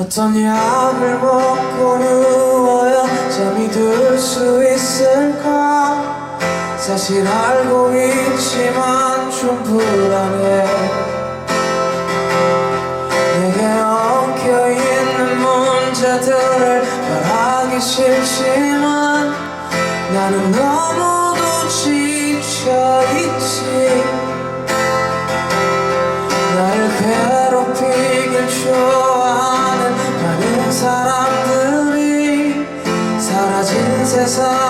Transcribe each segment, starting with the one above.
어떤 약을 먹고 누워야 잠이 들 수 있을까? 사실 알고 있지만 좀 불안해 내게 엉켜있는 문제들을 말하기 싫지만 나는 너무도 지쳐있지. Jesus.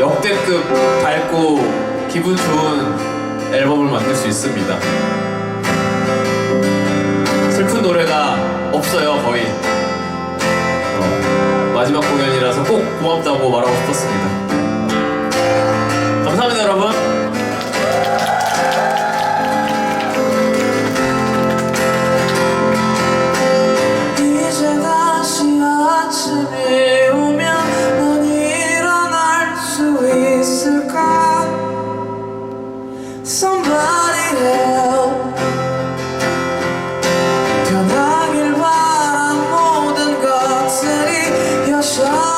역대급 밝고 기분 좋은 앨범을 만들 수 있습니다. 슬픈 노래가 없어요, 거의. 어, 마지막 공연이라서 꼭 고맙다고 말하고 싶었습니다. So